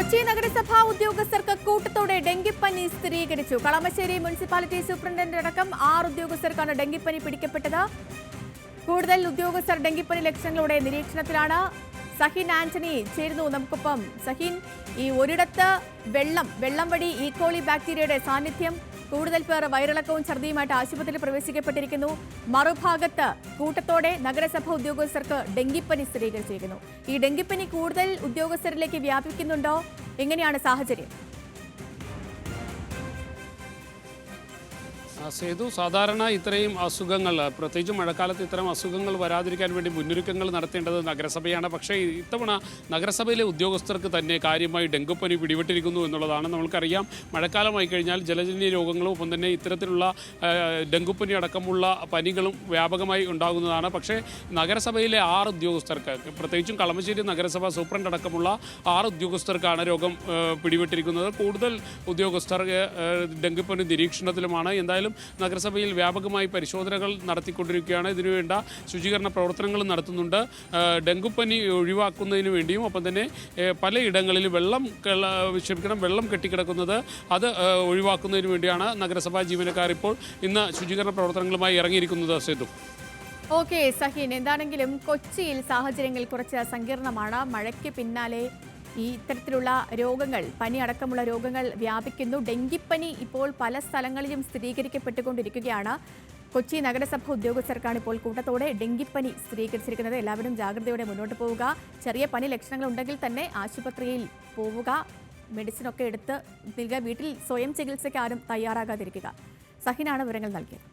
കൊച്ചി നഗരസഭാ ഉദ്യോഗസ്ഥർക്ക് കൂട്ടത്തോടെ ഡെങ്കിപ്പനി സ്ഥിരീകരിച്ചു. കളമശ്ശേരി മുനിസിപ്പാലിറ്റി സൂപ്രണ്ടന്റ് അടക്കം ആറ് ഉദ്യോഗസ്ഥർക്കാണ് ഡെങ്കിപ്പനി പിടിക്കപ്പെട്ടത്. കൂടുതൽ ഉദ്യോഗസ്ഥർ ഡെങ്കിപ്പനി ലക്ഷണങ്ങളുടെ നിരീക്ഷണത്തിലാണ്. സഹിൻ ആന്റണി ചേരുന്നു നമുക്കൊപ്പം. സഹിൻ ഈ ഒരിടത്ത് വെള്ളം വെള്ളം വഴി ഈക്കോളി ബാക്ടീരിയയുടെ സാന്നിധ്യം കൂടുതൽ പേർ വയറിളക്കവും ഛർദിയുമായിട്ട് ആശുപത്രിയിൽ പ്രവേശിക്കപ്പെട്ടിരിക്കുന്നു. മറുഭാഗത്ത് കൂട്ടത്തോടെ നഗരസഭ ഉദ്യോഗസ്ഥർക്ക് ഡെങ്കിപ്പനി സ്ഥിരീകരിച്ചിരിക്കുന്നു. ഈ ഡെങ്കിപ്പനി കൂടുതൽ ഉദ്യോഗസ്ഥരിലേക്ക് വ്യാപിക്കുന്നുണ്ടോ? എങ്ങനെയാണ് സാഹചര്യം? സേതു സാധാരണ ഇത്രയും അസുഖങ്ങൾ പ്രത്യേകിച്ച് മഴക്കാലത്ത് ഇത്തരം അസുഖങ്ങൾ വരാതിരിക്കാൻ വേണ്ടി മുന്നൊരുക്കങ്ങൾ നടത്തേണ്ടത് നഗരസഭയാണ്. പക്ഷേ ഇത്തവണ നഗരസഭയിലെ ഉദ്യോഗസ്ഥർക്ക് തന്നെ കാര്യമായി ഡെങ്കുപ്പനി പിടിപെട്ടിരിക്കുന്നു എന്നുള്ളതാണ് നമ്മൾക്കറിയാം. മഴക്കാലമായി കഴിഞ്ഞാൽ ജലജന്യ രോഗങ്ങളും ഒപ്പം തന്നെ ഇത്തരത്തിലുള്ള ഡെങ്കുപ്പനി അടക്കമുള്ള പനികളും വ്യാപകമായി ഉണ്ടാകുന്നതാണ്. പക്ഷേ നഗരസഭയിലെ ആറ് ഉദ്യോഗസ്ഥർക്ക് പ്രത്യേകിച്ചും കളമശ്ശേരി നഗരസഭ സൂപ്രണ്ട് അടക്കമുള്ള ആറ് ഉദ്യോഗസ്ഥർക്കാണ് രോഗം പിടിപെട്ടിരിക്കുന്നത്. കൂടുതൽ ഉദ്യോഗസ്ഥർ ഡെങ്കിപ്പനി നിരീക്ഷണത്തിലുമാണ്. എന്തായാലും നഗരസഭയിൽ വ്യാപകമായി പരിശോധനകൾ നടത്തിക്കൊണ്ടിരിക്കുകയാണ്. ഇതിനുവേണ്ട ശുചീകരണ പ്രവർത്തനങ്ങൾ നടത്തുന്നുണ്ട്. ഡെങ്കുപ്പനി ഒഴിവാക്കുന്നതിന് വേണ്ടിയും ഒപ്പം തന്നെ പലയിടങ്ങളിൽ വെള്ളം ക്ഷമിക്കണം വെള്ളം കെട്ടിക്കിടക്കുന്നത് അത് ഒഴിവാക്കുന്നതിന് വേണ്ടിയാണ് നഗരസഭാ ജീവനക്കാർ ഇപ്പോൾ ഇന്ന് ശുചീകരണ പ്രവർത്തനങ്ങളുമായി ഇറങ്ങിയിരിക്കുന്നത് സേതു. ഓക്കെ സഹീൻ. എന്താണെങ്കിലും കൊച്ചിയിൽ സാഹചര്യങ്ങൾ കുറച്ച് സങ്കീർണമാണ്. മഴയ്ക്ക് പിന്നാലെ ഈ ഇത്തരത്തിലുള്ള രോഗങ്ങൾ പനി അടക്കമുള്ള രോഗങ്ങൾ വ്യാപിക്കുന്നു. ഡെങ്കിപ്പനി ഇപ്പോൾ പല സ്ഥലങ്ങളിലും സ്ഥിരീകരിക്കപ്പെട്ടുകൊണ്ടിരിക്കുകയാണ്. കൊച്ചി നഗരസഭ ഉദ്യോഗസ്ഥർക്കാണ് ഇപ്പോൾ കൂട്ടത്തോടെ ഡെങ്കിപ്പനി സ്ഥിരീകരിച്ചിരിക്കുന്നത്. എല്ലാവരും ജാഗ്രതയോടെ മുന്നോട്ട് പോവുക. ചെറിയ പനി ലക്ഷണങ്ങൾ ഉണ്ടെങ്കിൽ തന്നെ ആശുപത്രിയിൽ പോവുക. മെഡിസിനൊക്കെ എടുത്ത് നൽകുക വീട്ടിൽ സ്വയം ചികിത്സയ്ക്ക് ആരും തയ്യാറാകാതിരിക്കുക. സഹിനാണ് വിവരങ്ങൾ നൽകിയത്.